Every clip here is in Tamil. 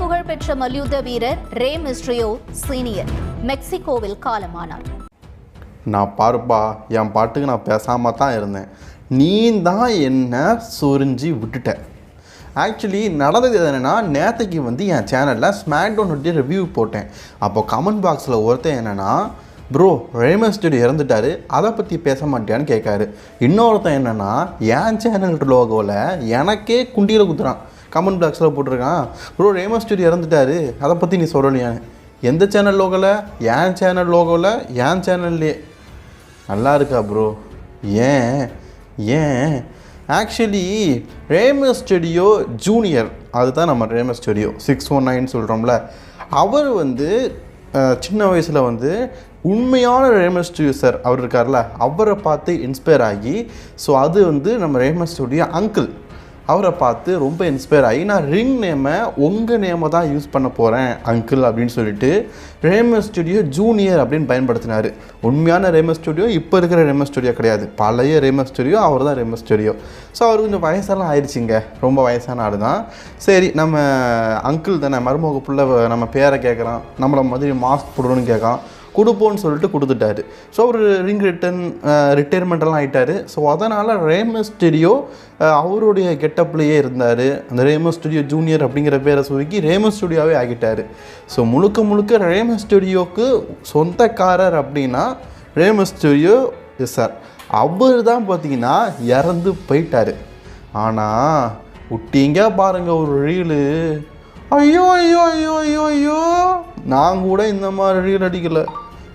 புகழ்பெற்ற மல்யுத்த வீரர் ரே மிஸ்ட்ரியோ சீனியர். மெக்சிகோவில் காலமானார். நான் பாருப்பா என் பாட்டுக்கு நான் பேசாமல் தான் இருந்தேன். நீ தான் என்ன சொரிஞ்சு விட்டுட்ட. ஆக்சுவலி நடந்தது என்னென்னா நேற்றுக்கு வந்து என் சேனலில் ஸ்மாக்டவுன் பற்றி ரிவ்யூ போட்டேன். அப்போ கமெண்ட் பாக்ஸில் ஒருத்தன் என்னென்னா ப்ரோ ரேமன் இறந்துட்டார் இறந்துட்டாரு. அதை பற்றி பேச மாட்டியான்னு கேட்காரு. இன்னொருத்தன் என்னென்னா என் சேனல் லோகோவில் எனக்கே குண்டியில் குத்துறான். கமெண்ட் பாக்ஸில் போட்டிருக்கான். ப்ரோ ரேமஸ் ஸ்டூடியோ இறந்துட்டாரு. அதை பற்றி நீ சொல்லலையான்னு எந்த சேனல் லோகோவில் என் சேனல் லோகோவில் என் சேனல்லே நல்லா இருக்கா ப்ரோ ஏன்? ஏன்? ஆக்சுவலி ரேமஸ் ஸ்டுடியோ ஜூனியர் அதுதான் நம்ம Remas studio six one nine சொல்கிறோம்ல அவர் வந்து சின்ன வயசில் வந்து உண்மையான ரேமஸ் ஸ்டுடியோ சார் அவர் இருக்கார்ல. அவரை பார்த்து இன்ஸ்பயர் ஆகி ஸோ அது வந்து நம்ம ரேமஸ் ஸ்டுடியோ அங்கிள் அவரை பார்த்து ரொம்ப இன்ஸ்பயர் ஆகி நான் ரிங் நேமை உங்கள் நேமை தான் யூஸ் பண்ண போகிறேன் அங்கிள் அப்படின்னு சொல்லிட்டு ரேமஸ் ஸ்டுடியோ ஜூனியர் அப்படின்னு பயன்படுத்தினார். உண்மையான ரேமஸ் ஸ்டுடியோ இப்போ இருக்கிற ரேமஸ் ஸ்டுடியோ கிடையாது. பழைய ரேமஸ் ஸ்டுடியோ அவர் தான் ரேமஸ் ஸ்டுடியோ ஸோ அவர் கொஞ்சம் வயசெல்லாம் ஆயிடுச்சுங்க. ரொம்ப வயசான ஆடு தான். சரி நம்ம அங்கிள் தானே மருமக புள்ள நம்ம பேரை கேட்குறான். நம்மளை மாதிரி மாஸ்க் போடணும்னு கேட்கான் கொடுப்போன்னு சொல்லிட்டு கொடுத்துட்டாரு. ஸோ அவர் ரிங் ரிட்டர்ன் ரிட்டையர்மெண்ட்டெல்லாம் ஆகிட்டாரு ஸோ அதனால் ரேமஸ் ஸ்டுடியோ அவருடைய கெட்டப்லேயே இருந்தார். அந்த ரேம ஸ்டுடியோ ஜூனியர் அப்படிங்கிற பேரை சுருக்கி ரேமஸ் ஸ்டுடியோவே ஆகிட்டார் ஸோ முழுக்க முழுக்க ரேமஸ் ஸ்டுடியோவுக்கு சொந்தக்காரர் அப்படின்னா ரேமஸ் ஸ்டுடியோ எஸ் சார் அவர் தான் பார்த்தீங்கன்னா இறந்து போயிட்டாரு. ஆனால் விட்டீங்க பாருங்கள் ஒரு ரீலு ஐயோ ஐயோ ஐயோ ஐயோ ஐயோ. நான் கூட இந்த மாதிரி ரீல் அடிக்கலை.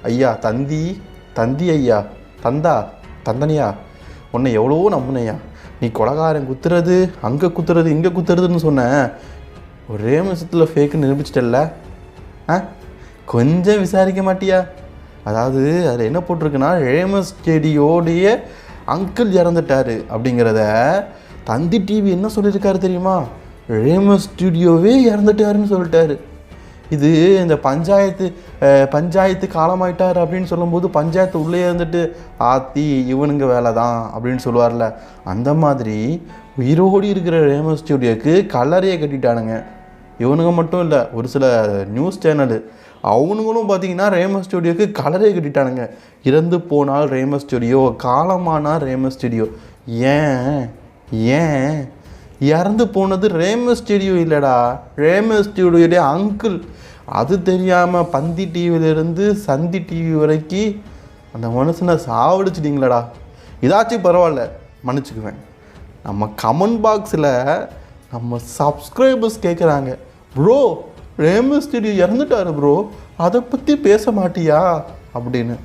ஐயா தந்தி தந்தி ஐயா தந்தா தந்தனியா உன்னை எவ்வளோ நம்பினையா நீ கொலகாரன் குத்துறது அங்கே குத்துறது இங்கே குத்துறதுன்னு சொன்ன. ஒரே நிமிஷத்தில் ஃபேக்குன்னு நிரூபிச்சிட்டல்ல? ஆ? கொஞ்சம் விசாரிக்க மாட்டியா? அதாவது அதில் என்ன போட்டிருக்குன்னா ரேமஸ் செடியோடைய அங்கிள் இறந்துட்டாரு அப்படிங்கிறத தந்தி டிவி என்ன சொல்லியிருக்காரு தெரியுமா? ரேமஸ் ஸ்டுடியோவே இறந்துட்டாருன்னு சொல்லிட்டாரு. இது இந்த பஞ்சாயத்து பஞ்சாயத்து காலமாயிட்டார் அப்படின்னு சொல்லும்போது பஞ்சாயத்து உள்ளே இருந்துட்டு ஆத்தி இவனுங்க வேலை தான் அப்படின்னு சொல்லுவார்ல. அந்த மாதிரி உயிரோடி இருக்கிற ரேமஸ் ஸ்டூடியோக்கு கல்லறையை கட்டிட்டானுங்க. இவனுங்க மட்டும் இல்லை ஒரு சில நியூஸ் சேனலு. அவனுங்களும் பார்த்தீங்கன்னா ரேமஸ் ஸ்டுடியோக்கு கலரே கட்டிட்டானுங்க. இறந்து போனால் ரேமஸ் ஸ்டுடியோ காலமானால் ரேமஸ் ஸ்டுடியோ. ஏன்? ஏன்? இறந்து போனது ரேமஸ் ஸ்டுடியோ இல்லைடா. ரேமஸ் ஸ்டுடியோடைய அங்கிள். அது தெரியாமல் பந்தி டிவியிலேருந்து சந்தி டிவி வரைக்கும் அந்த மனுஷனை சாவடிச்சிட்டிங்களடா. இதாச்சும் பரவாயில்ல மன்னிச்சுக்குவேன். நம்ம கமெண்ட் பாக்ஸில் நம்ம சப்ஸ்கிரைபர்ஸ் கேட்குறாங்க ப்ரோ ரேமஸ் ஸ்டுடியோ இறந்துட்டாரு ப்ரோ அதை பற்றி பேச மாட்டியா? அப்படின்னு.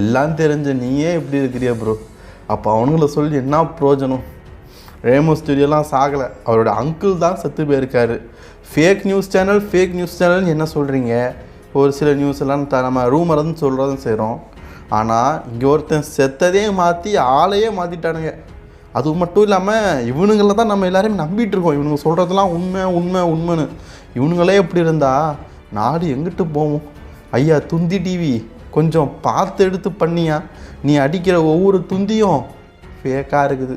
எல்லாம் தெரிஞ்ச நீயே இப்படி இருக்கிறியா ப்ரோ? அப்போ அவனுங்கள சொல்லி என்ன பிரயோஜனம்? ரேமோ ஸ்டுடியோலாம் சாகலை. அவரோட அங்கிள் தான் செத்து போயிருக்காரு. Fake news channel fake news சேனல்னு என்ன சொல்கிறீங்க ஒரு சில நியூஸ் எல்லாம் த நம்ம ரூமர்னு சொல்கிறதும் செய்கிறோம் ஆனால் இங்கே ஒருத்தன் செத்ததே மாற்றி ஆளையே மாற்றிட்டானுங்க அது மட்டும் இல்லாமல் இவனுங்களை தான் நம்ம எல்லாரையும் நம்பிட்டு இருக்கோம். இவனுங்க சொல்கிறதெல்லாம் உண்மை உண்மை உண்மைன்னு. இவனுங்களே எப்படி இருந்தா நாடு எங்கிட்டு போவோம்? ஐயா துந்தி டிவி கொஞ்சம் பார்த்து எடுத்து பண்ணியா? நீ அடிக்கிற ஒவ்வொரு துந்தியும் ஃபேக்காக இருக்குது.